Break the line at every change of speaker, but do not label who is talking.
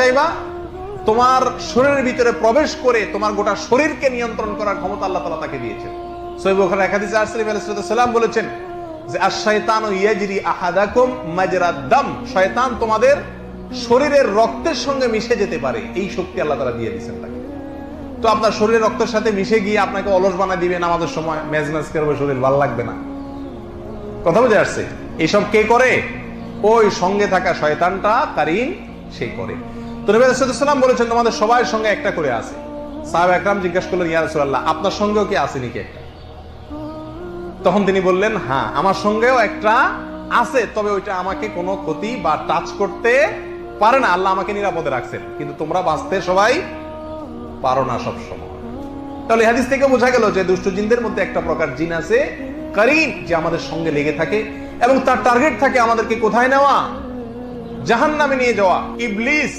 চাইবা? তোমার শরীরের ভিতরে প্রবেশ করে তোমার গোটা শরীরকে নিয়ন্ত্রণ করার ক্ষমতা আল্লাহ তালা তাকে দিয়েছেন। সৈব ওখানে আসলিম বলেছেন, যে শয়তান ইয়াজরি আহাদাকুম শয়তান তোমাদের শরীরের রক্তের সঙ্গে মিশে যেতে পারে। এই শক্তি আল্লাহ দিয়ে দিয়েছেন তাকে। তো আপনার শরীরের রক্তের সাথে মিশে গিয়ে আপনাকে অলস বানা দিবেন আমাদের সময় করবে শরীর ভালো লাগবে না। কথা বুঝে আসছে? এইসব কে করে? ওই সঙ্গে থাকা শয়তানটা কারিন সে করে। তো নবী সাল্লাম বলেছেন, তোমাদের সবার সঙ্গে একটা করে আছে। সাহেব একরাম জিজ্ঞাসা করলেন, ইয়া আপনার সঙ্গেও কি আছে নাকি একটা? তখন তিনি বললেন হ্যাঁ আমার সঙ্গেও একটা আছে, তবে ওইটা আমাকে কোনো ক্ষতি বা টাচ করতে পারে না। আল্লাহ আমাকে নিরাপদে রাখছেন, কিন্তু তোমরা বাঁচতে সবাই পারো না সব সময় তাহলে হাদিস থেকে বোঝা গেল যে দুষ্ট জিনদের মধ্যে একটা প্রকার জিন আছে, কারিন, যে আমাদের সঙ্গে লেগে থাকে এবং তার টার্গেট থাকে আমাদেরকে কোথায় নেওয়া? জাহান নামে নিয়ে যাওয়া। ইবলিস